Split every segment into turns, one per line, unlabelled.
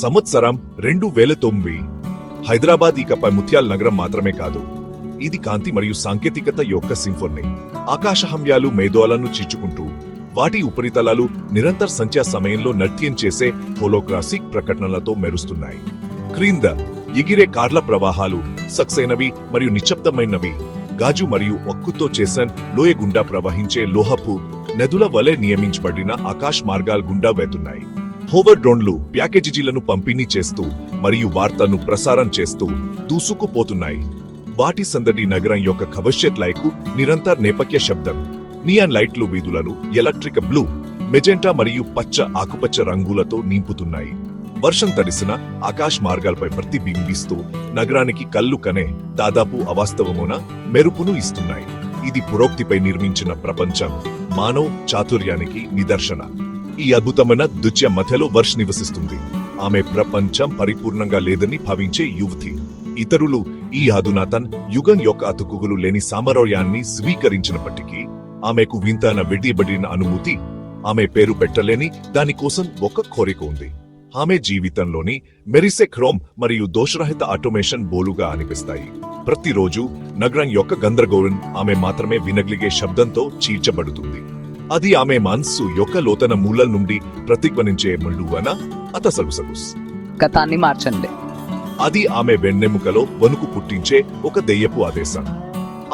సంవత్సరం రెండు వేల తొమ్మిది. హైదరాబాద్ ఇకపై ముత్యాల నగరం మాత్రమే కాదు. ఇది కాంతి మరియు సాంకేతికత యొక్క సింఫోనీ. ఆకాశహమ్యాలు మేధోలను చిచ్చుకుంటూ వాటి ఉపరితలాలు నిరంతర సంఖ్యా సమయంలో నృత్యం చేసే హోలోగ్రాఫిక్ ప్రకటనలతో మెరుస్తున్నాయి. క్రింద ఎగిరే కార్ల ప్రవాహాలు సక్సైనవి మరియు నిశ్శబ్దమైనవి గాజు మరియు ఒక్కుతో చేసిన లోయ గుండా ప్రవహించే లోహపు నదుల వలె నియమించబడిన ఆకాశ్ మార్గాల గుండా వెళ్తున్నాయి హోవర్ డ్రోన్లు ప్యాకేజీలను పంపిణీ చేస్తూ మరియు వార్తను ప్రసారం చేస్తూ దూసుకుపోతున్నాయి. వాటి సందడి నగరం యొక్క భవిష్యత్ లైకు నిరంతర నేపథ్య శబ్దం. నియాన్ లైట్లు వీధులను ఎలక్ట్రిక్ బ్లూ మెజెంటా మరియు పచ్చ ఆకుపచ్చ రంగులతో నింపుతున్నాయి. వర్షం తడిసిన ఆకాశ్ మార్గాలపై ప్రతిబింబిస్తూ నగరానికి కళ్ళు కనే దాదాపు అవాస్తవమున మెరుపును ఇస్తున్నాయి. ఇది పురోక్తిపై నిర్మించిన ప్రపంచం మానవ్ చాతుర్యానికి నిదర్శన. ఈ అద్భుతమైన దృశ్య మధ్యలో వర్ష్ నివసిస్తుంది. ఆమె ప్రపంచం పరిపూర్ణంగా లేదని భావించే యువతి. ఇతరులు ఈ అధునాతన్ యుగం యొక్క అతుకుగులు లేని సామరస్యాన్ని స్వీకరించినప్పటికీ ఆమెకు వింతన విడియబడిన అనుభూతి ఆమె పేరు పెట్టలేని దానికోసం ఒక కోరిక ఉంది. ఆమె జీవితంలోని మెరిసే క్రోమ్ మరియు దోషరహిత ఆటోమేషన్ బోలుగా అనిపిస్తాయి. ప్రతిరోజు నగరం యొక్క గందరగోళం ఆమె మాత్రమే వినగలిగే శబ్దంతో చీల్చబడుతుంది. అది ఆమె మనస్సు యొక్క లోతన మూలల నుండి ప్రతిధ్వనించే మళ్ళువన అతసలుసగుస్
గతాన్ని మార్చండి.
అది ఆమె వెన్నెముకలో వణుకు పుట్టించే ఒక దెయ్యపు ఆదేశం.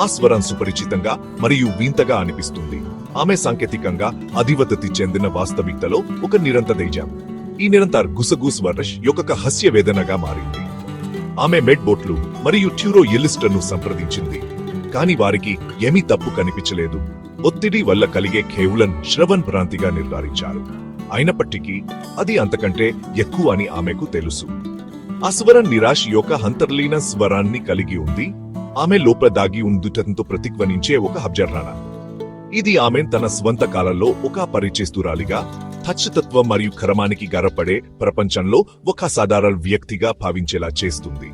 ఆ స్వరం సుపరిచితంగా మరియు వింతగా అనిపిస్తుంది. ఆమె సాంకేతికంగా అధివతతి చెందిన వాస్తవికతలో ఒక నిరంతర దైజం ఈ నిరంతర గుసగుస్ వర్ష్ యొక్క హస్య వేదనగా మారింది. ఆమె మెడ్ బోట్లు మరియు ట్యూరో ఎలిస్టర్ను సంప్రదించింది. కాని వారికి ఏమీ తప్పు కనిపించలేదు. ఒత్తిడి వల్ల కలిగే కేవలం శ్రవణ్ భ్రాంతిగా నిర్ధారించారు. అయినప్పటికీ అది అంతకంటే ఎక్కువ అని ఆమెకు తెలుసు. ఆ స్వరం నిరాశ యొక్క అంతర్లీన స్వరాన్ని కలిగి ఉంది. ఆమె లోపల దాగి ఉండుటంతో ప్రతిధ్వనించే ఒక హబ్జర్రాన ఇది ఆమె తన స్వంత కాలంలో ఒక పరిచేస్తురాలిగా ఖచ్చితత్వం మరియు క్రమానికి గర్వపడే ప్రపంచంలో ఒక సాధారణ వ్యక్తిగా భావించేలా చేస్తుంది.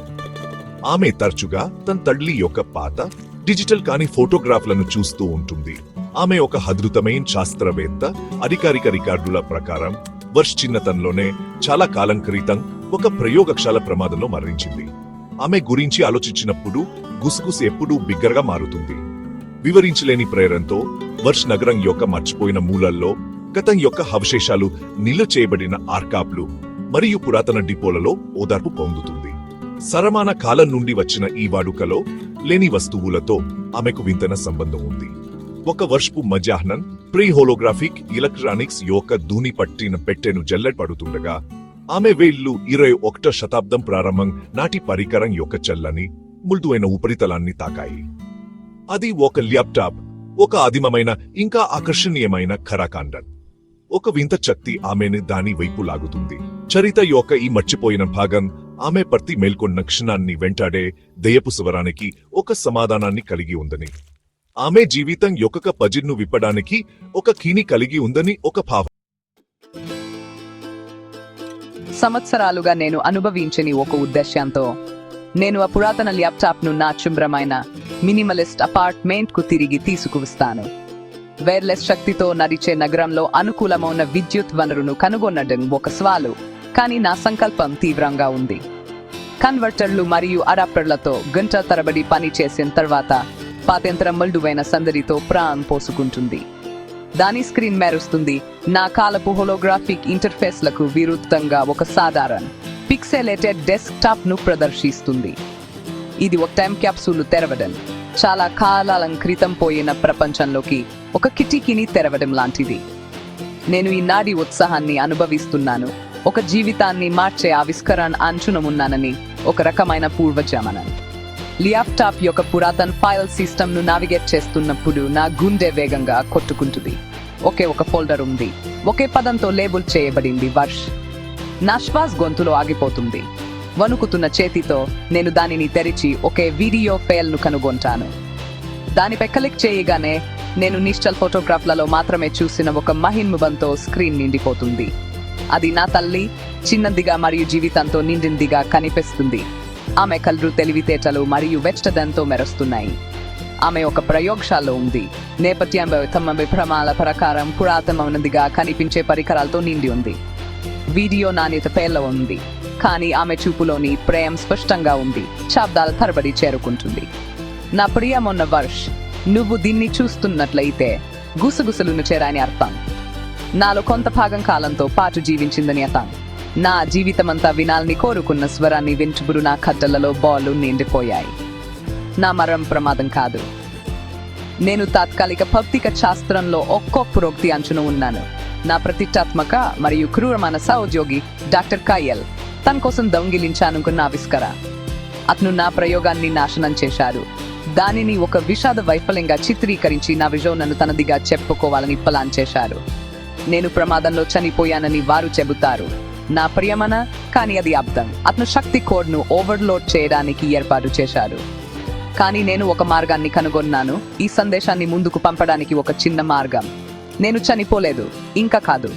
ఆమె తరచుగా తన తల్లి యొక్క పాత డిజిటల్ కాని ఫోటోగ్రాఫ్లను చూస్తూ ఉంటుంది. ఆమె ఒక అద్భుతమైన శాస్త్రవేత్త అధికారిక రికార్డుల ప్రకారం వర్ష్ చిన్నతనంలోనే చాలా కాలం క్రితం ఒక ప్రయోగశాల ప్రమాదంలో మరణించింది. ఆమె గురించి ఆలోచించినప్పుడు గుసుగుసు ఎప్పుడూ బిగ్గరగా మారుతుంది. వివరించలేని ప్రేరణతో వర్ష్ నగరం యొక్క మర్చిపోయిన మూలల్లో గతం యొక్క అవశేషాలు నిల్వ చేయబడిన ఆర్కాప్లు మరియు పురాతన డిపోలలో ఓదార్పు పొందుతుంది. సరమాన కాలం నుండి వచ్చిన ఈ వాడుకలో లేని వస్తువులతో ఆమెకు వింతన సంబంధం ఉంది. ఒక వర్షపు మధ్యాహ్నం ప్రీ హోలోగ్రాఫిక్ ఎలక్ట్రానిక్స్ యొక్క దూని పట్టిన పెట్టెను జల్లెడ్ పడుతుండగా ఆమె వేళ్ళు ఇరవై ఒకటో శతాబ్దం ప్రారంభం నాటి పరికరం యొక్క చల్లని మృదువైన ఉపరితలాన్ని తాకాయి. అది ఒక ల్యాప్టాప్ ఒక ఆదిమమైన ఇంకా ఆకర్షణీయమైన ఖరాకాండన్ ఒక వింత శక్తి ఆమెను దాని వైపు లాగుతుంది. చరిత యొక్క ఈ మర్చిపోయిన భాగం ఆమె ప్రతి మేల్కొన్న క్షణాన్ని వెంటాడే దయపు స్వరానికి ఒక సమాధానాన్ని కలిగి ఉందని. ఆమె జీవితం యొక్క పజిర్ను విప్పడానికి ఒక కీని కలిగి ఉందని ఒక భావం.
సంవత్సరాలుగా నేను అనుభవించని ఒక ఉద్దేశ్యంతో నేను ఆ పురాతన ల్యాప్టాప్ను నా చుంబ్రమైన మినిమలిస్ట్ అపార్ట్మెంట్కు తిరిగి తీసుకువస్తాను. వైర్లెస్ శక్తితో నడిచే నగరంలో అనుకూలమైన విద్యుత్ వనరును కనుగొనడం ఒక సవాలు కానీ నా సంకల్పం తీవ్రంగా ఉంది. కన్వర్టర్లు మరియు అడాప్టర్లతో గంట తరబడి పని చేసిన తర్వాత పాతెంతరం మల్డువైన సందడితో ప్రాణ్ పోసుకుంటుంది. దాని స్క్రీన్ మెరుస్తుంది. నా కాలపు హోలోగ్రాఫిక్ ఇంటర్ఫేస్లకు విరుద్ధంగా ఒక సాధారణ పిక్సెలేటెడ్ డెస్క్టాప్ను ప్రదర్శిస్తుంది. ఇది ఒక టైం క్యాప్సూల్ తెరవడం. చాలా కాలాలం క్రితం పోయిన ప్రపంచంలోకి ఒక కిటికీని తెరవడం లాంటిది. నేను ఈ ఉత్సాహాన్ని అనుభవిస్తున్నాను. ఒక జీవితాన్ని మార్చే ఆవిష్కరణ అంచున ఉన్నానని ఒక రకమైన పూర్వజమనం ల్యాప్టాప్ యొక్క పురాతన ఫైల్ సిస్టమ్ను నావిగేట్ చేస్తున్నప్పుడు నా గుండె వేగంగా కొట్టుకుంటుంది. ఒకే ఒక ఫోల్డర్ ఉంది. ఒకే పదంతో లేబుల్ చేయబడింది వర్ష్. నా శ్వాస్ గొంతులో ఆగిపోతుంది. వణుకుతున్న చేతితో నేను దానిని తెరిచి ఒకే వీడియో ఫైల్ను కనుగొంటాను. దానిపై క్లిక్ చేయగానే నేను నిశ్చల్ ఫోటోగ్రాఫ్లలో మాత్రమే చూసిన ఒక మహిన్ముబంతో స్క్రీన్ నిండిపోతుంది. అది నా తల్లి చిన్నదిగా మరియు జీవితంతో నిండిందిగా కనిపిస్తుంది. ఆమె కళ్ళు తెలివితేటలు మరియు వెచ్చదంతో మెరుస్తున్నాయి. ఆమె ఒక ప్రయోగశాలలో ఉంది. నేపథ్యంలో తమ విభ్రమాల ప్రకారం పురాతనమైనదిగా కనిపించే పరికరాలతో నిండి ఉంది. వీడియో నాణ్యత పేర్ల ఉంది. కానీ ఆమె చూపులోని ప్రేమ స్పష్టంగా ఉంది. శబ్దాల తరబడి చేరుకుంటుంది. నా ప్రియమున్న వర్ష్ నువ్వు దీన్ని చూస్తున్నట్లయితే గుసగుసలును చేరాని అర్థం. నాలో కొంత భాగం కాలంతో పాటు జీవించిందని అర్థం. నా జీవితమంతా వినాలని కోరుకున్న స్వరాన్ని వింటుబురు నా కట్టలలో బాలు నిండిపోయాయి. నా మరం ప్రమాదం కాదు. నేను తాత్కాలిక భౌతిక శాస్త్రంలో ఒక్కో పురోక్తి అంచున ఉన్నాను. నా ప్రతిష్టాత్మక మరియు క్రూరమైన సహోద్యోగి డాక్టర్ కయల్ తన కోసం దొంగిలించానుకున్న ఆవిష్కర. అతను నా ప్రయోగాన్ని నాశనం చేశారు. దానిని ఒక విషాద వైఫల్యంగా చిత్రీకరించి నా విజోనను తనదిగా చెప్పుకోవాలని ప్లాన్ చేశారు. నేను ప్రమాదంలో చనిపోయానని వారు చెబుతారు. నా ప్రియమన కానీ అది అర్థం అతను శక్తి కోడ్ను ఓవర్లోడ్ చేయడానికి ఏర్పాటు చేశారు. కానీ నేను ఒక మార్గాన్ని కనుగొన్నాను. ఈ సందేశాన్ని ముందుకు పంపడానికి ఒక చిన్న మార్గం. నేను చనిపోలేదు. ఇంకా కాదు.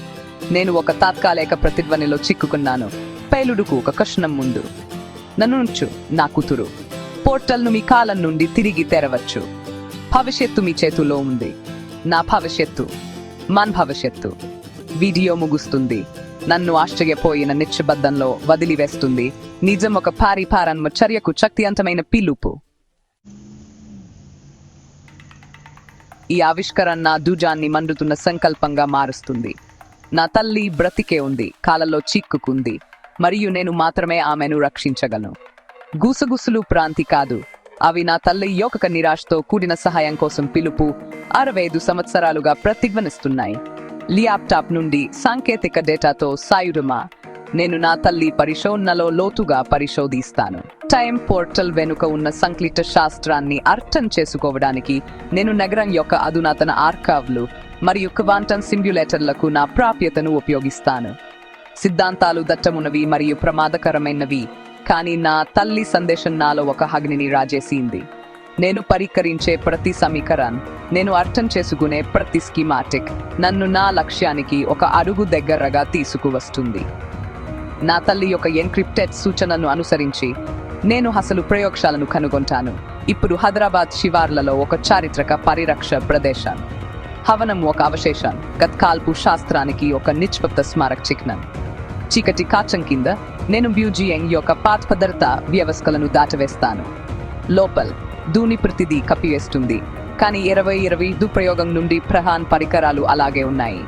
నేను ఒక తాత్కాలిక ప్రతిధ్వనిలో చిక్కుకున్నాను. పేలుడుకు ఒక కష్ణం ముందు. నన్ను ఉంచు నా కూతురు. పోర్టల్ను మీ కాలం నుండి తిరిగి తెరవచ్చు. భవిష్యత్తు మీ చేతుల్లో ఉంది. నా భవిష్యత్తు. మన్ భవిష్యత్తు. వీడియో ముగుస్తుంది. నన్ను ఆశ్చర్యపోయిన నిశ్చబద్ధంలో వదిలివేస్తుంది. నిజం ఒక పారిపారన్మ చర్యకు శక్తివంతమైన పిలుపు. ఈ ఆవిష్కరణ నా దూజాన్ని మండుతున్న సంకల్పంగా మారుస్తుంది. నా తల్లి బ్రతికే ఉంది కాలలో చిక్కుకుంది మరియు నేను మాత్రమే ఆమెను రక్షించగలను. గుసగుసులు ప్రాంతి కాదు. అవి నా తల్లి యొక్క నిరాశతో కూడిన సహాయం కోసం పిలుపు అరవై ఐదు సంవత్సరాలుగా ప్రతిధ్వనిస్తున్నాయి. ల్యాప్టాప్ నుండి సాంకేతిక డేటాతో సాయురమా నేను నా తల్లి పరిశోధనలో లోతుగా పరిశోధిస్తాను. టైం పోర్టల్ వెనుక ఉన్న సంక్లిష్ట శాస్త్రాన్ని అర్థం చేసుకోవడానికి నేను నగరం యొక్క అధునాతన ఆర్కావ్లు మరియు క్వాంటన్ సిమ్యులేటర్లకు నా ప్రాప్యతను ఉపయోగిస్తాను. సిద్ధాంతాలు దట్టమున్నవి మరియు ప్రమాదకరమైనవి కానీ నా తల్లి సందేశం నాలో ఒక అగ్నిని రాజేసింది. నేను పరికరించే ప్రతి సమీకరణ్ నేను అర్థం చేసుకునే ప్రతి స్కీమాటిక్ నన్ను నా లక్ష్యానికి ఒక అడుగు దగ్గరగా తీసుకువస్తుంది. నా తల్లి యొక్క ఎన్క్రిప్టెడ్ సూచనను అనుసరించి నేను అసలు ప్రయోగశాలను కనుగొంటాను. ఇప్పుడు హైదరాబాద్ శివార్లలో ఒక చారిత్రక పరిరక్ష ప్రదేశం హవనం ఒక అవశేషం గత్కాల్పు శాస్త్రానికి ఒక నిష్పప్త స్మారక చిహ్నం. చీకటి కాచం కింద నేను బ్యూజియంగ్ యొక్క పాత వ్యవస్థలను దాటవేస్తాను. లోపల్ దూని ప్రతిదీ కప్పివేస్తుంది. కానీ ఇరవై ఇరవై దుప్రయోగం నుండి ప్రహాన్ పరికరాలు అలాగే ఉన్నాయి.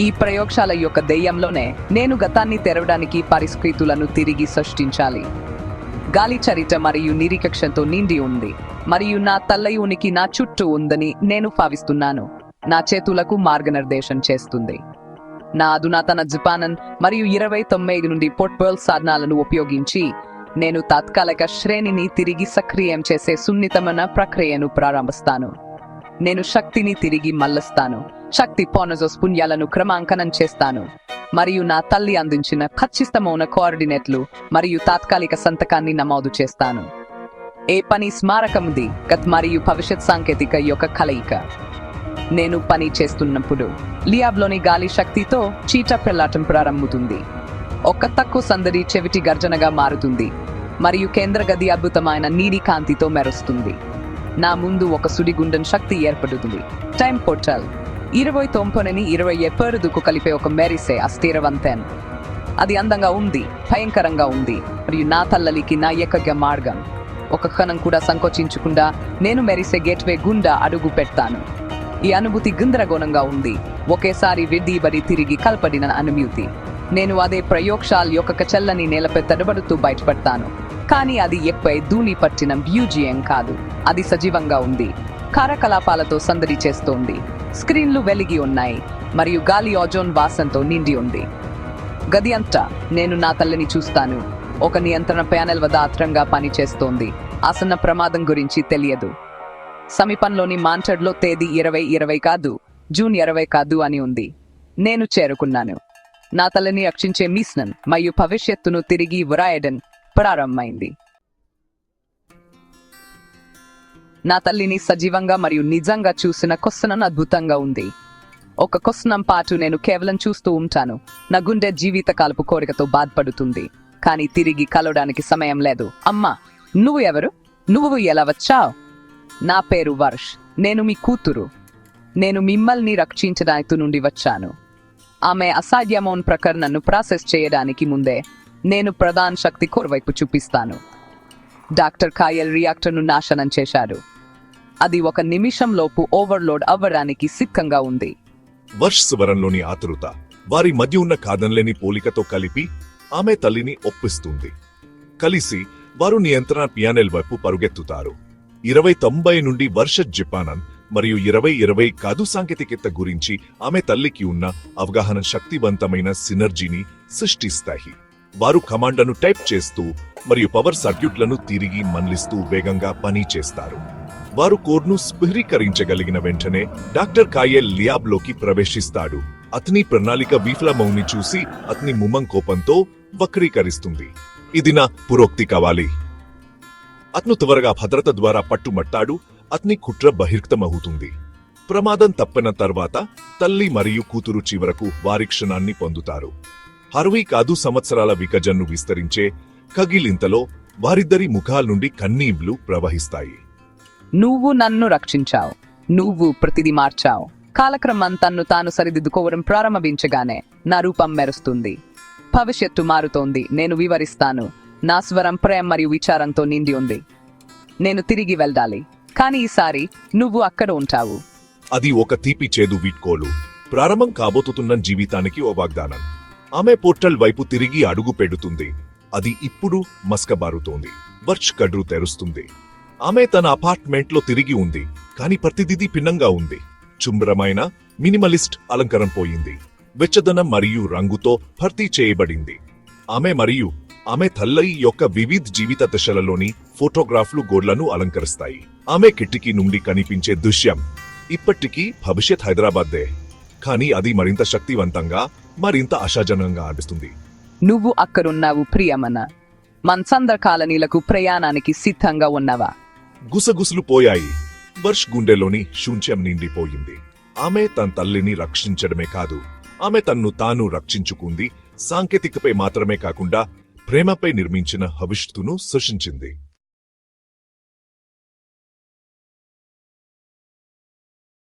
ఈ ప్రయోగశాల యొక్క దెయ్యంలోనే నేను గతాన్ని తెరవడానికి పరిస్కృతులను తిరిగి సృష్టించాలి. గాలి చరిత్ర మరియు నిరీక్షతో నిండి ఉంది. మరియు నా తల్ల ఉనికి నా చుట్టూ ఉందని నేను భావిస్తున్నాను. నా చేతులకు మార్గనిర్దేశం చేస్తుంది. నా అధునాతన జపానన్ మరియు ఇరవై తొమ్మిది నుండి పోర్ట్బల్ సాధనాలను ఉపయోగించి నేను తాత్కాలిక శ్రేణిని తిరిగి సక్రియం చేసే సున్నితమైన ప్రక్రియను ప్రారంభిస్తాను. నేను శక్తిని తిరిగి మళ్ళిస్తాను. శక్తి పోనజోస్ పుణ్యాలను క్రమాంకనం చేస్తాను. మరియు నా తల్లి అందించిన ఖచ్చితమైన కోఆర్డినేట్లు మరియు తాత్కాలిక సంతకాన్ని నమోదు చేస్తాను. ఏ పని స్మారకంది గత్ మరియు భవిష్యత్ సాంకేతిక యొక్క కలయిక. నేను పని చేస్తున్నప్పుడు లియాబ్లోని గాలి శక్తితో చీట పెళ్ళాటం ప్రారంభమవుతుంది ఒక తక్కువ సందడి చెవిటి గర్జనగా మారుతుంది మరియు కేంద్ర గది అద్భుతమైన నీలి కాంతితో మెరుస్తుంది. నా ముందు ఒక సుడిగుండం శక్తి ఏర్పడుతుంది. Time portal. ఇరవై తొంపనని ఇరవై ఎప్పరుదుకు కలిపే ఒక మెరిసే అస్థిరవంతెన్. అది అందంగా ఉంది భయంకరంగా ఉంది మరియు నా తల్లలికి నా ఏకగ్య మార్గం. ఒక క్షణం కూడా సంకోచించకుండా నేను మెరిసే గేట్వే గుండా అడుగు పెడతాను. ఈ అనుభూతి గందరగోళంగా ఉంది. ఒకేసారి విడిబడి తిరిగి కల్పడిన అనుభూతి. నేను అదే ప్రయోగశాల యొక్క చల్లని నేలపై తడబడుతూ బయటపడతాను. కానీ అది ఎక్కువ ధూళి పట్టిన బ్యూజియం కాదు. అది సజీవంగా ఉంది. కార్యకలాపాలతో సందడి చేస్తోంది. స్క్రీన్లు వెలిగి ఉన్నాయి. మరియు గాలి ఓజోన్ వాసంతో నిండి ఉంది. గది అంతా నేను నా తల్లిని చూస్తాను. ఒక నియంత్రణ ప్యానెల్ వద్ద ఆత్రంగా పనిచేస్తోంది. ఆసన్న ప్రమాదం గురించి తెలియదు. సమీపంలోని మాంచడ్లో తేదీ ఇరవై ఇరవై కాదు జూన్ ఇరవై కాదు అని ఉంది. నేను చేరుకున్నాను. నా తల్లిని రక్షించే మిస్నన్ మరియు భవిష్యత్తును తిరిగి వ్రాయడం ప్రారంభమైంది. నా తల్లిని సజీవంగా మరియు నిజంగా చూసిన కొసనం అద్భుతంగా ఉంది. ఒక కొసనం పాటు నేను కేవలం చూస్తూ ఉంటాను. నా గుండె జీవిత కాలపు కోరికతో బాధపడుతుంది. కానీ తిరిగి కలవడానికి సమయం లేదు. అమ్మా నువ్వు ఎవరు? నువ్వు ఎలా వచ్చావు? నా పేరు వర్ష్. నేను మీ కూతురు. నేను మిమ్మల్ని రక్షించడానికి నుండి వచ్చాను. ఆమె అసాధ్యమౌన్ ప్రకరణను ప్రాసెస్ చేయడానికి ముందే నేను ప్రధాన శక్తి కోర్వైపు చూపిస్తాను. డాక్టర్ కాయల్ రియాక్టర్ను నాశనం చేశారు. అది ఒక నిమిషంలోపు ఓవర్లోడ్ అవ్వడానికి సిద్ధంగా ఉంది.
వర్ష్ స్వరంలోని ఆతురుత వారి మధ్య ఉన్న కాదనలేని పోలికతో కలిపి ఆమె తల్లిని ఒప్పిస్తుంది. కలిసి వారు నియంత్రణ పియానెల్ వైపు పరుగెత్తుతారు. ఇరవై తొంభై నుండి వర్ష జిపానన్ మరియు ఇరవై ఇరవై కాదు సాంకేతికత గురించి ఆమె తల్లికి ఉన్న అవగాహన శక్తివంతమైన సినర్జీని సృష్టిస్తాయి. వారు కమాండను టైప్ చేస్తూ మరియు పవర్ సర్క్యూట్లను తిరిగి మన్లిస్తూ వేగంగా పని చేస్తారు. వారు కోర్ను స్ఫిరీకరించగలిగిన వెంటనే డాక్టర్ కాయల్ లియాబ్లోకి ప్రవేశిస్తాడు. అతని ప్రణాళిక విఫలమౌని చూసి అతని ముమ్మం కోపంతో వక్రీకరిస్తుంది. ఇది నా పురోక్తి కావాలి. అతను త్వరగా భద్రత ద్వారా పట్టుమట్టాడు అతని కుట్ర బహిర్గతమవుతుంది. ప్రమాదం తప్పిన తర్వాత తల్లి మరియు కూతురు చివరకు వారి క్షణాన్ని పొందుతారు. అరవై కాదు సంవత్సరాల వికజన్ను విస్తరించే కగిలింతలో వారిద్దరి ముఖాల నుండి కన్నీళ్ళు ప్రవహిస్తాయి.
నువ్వు నన్ను రక్షించావు. నువ్వు ప్రతిదీ మార్చావు. కాలక్రమం తన్ను తాను సరిదిద్దుకోవడం ప్రారంభించగానే నా రూపం మెరుస్తుంది. భవిష్యత్తు మారుతోంది. నేను వివరిస్తాను. నా స్వరం ప్రేమ మరియు విచారంతో నిండి ఉంది. నేను తిరిగి వెళ్ళాలి. కానీ ఈసారి నువ్వు అక్కడ ఉంటావు.
అది ఒక తీపి చేదు వీడ్కోలు. ప్రారంభం కాబోతున్న జీవితానికి ఓ వాగ్దానం. ఆమె పోర్టల్ వైపు తిరిగి అడుగు పెడుతుంది. అది ఇప్పుడు మస్కబారుతోంది. వర్ష్ కడ్రు తెరుస్తుంది. ఆమె తన అపార్ట్మెంట్లో తిరిగి ఉంది. కాని ప్రతిదిది భిన్నంగా ఉంది. చుంబ్రమైన మినిమలిస్ట్ అలంకరం పోయింది. వెచ్చదనం మరియు రంగుతో భర్తీ చేయబడింది. ఆమె మరియు ఆమె తల్లయి యొక్క వివిధ జీవిత దశలలోని ఫోటోగ్రాఫ్లు గోడ్లను అలంకరిస్తాయి. ఆమె కిటికీ నుండి కనిపించే దృశ్యం. ఇప్పటికీ భవిష్యత్ హైదరాబాద్దే. కానీ అది మరింత శక్తివంతంగా మరింత ఆశాజనంగా అనిపిస్తుంది.
నువ్వు అక్కడున్నావు ప్రియమన. మన్సందర్ కాలనీలకు ప్రయాణానికి సిద్ధంగా ఉన్నవా?
గుసగుసలు పోయాయి. వర్ష్ గుండెలోని శూన్యం నిండిపోయింది. ఆమె తన తల్లిని రక్షించడమే కాదు ఆమె తన్ను తాను రక్షించుకుంది సాంకేతికపై మాత్రమే కాకుండా ప్రేమపై నిర్మించిన భవిష్యత్తును సృష్టించింది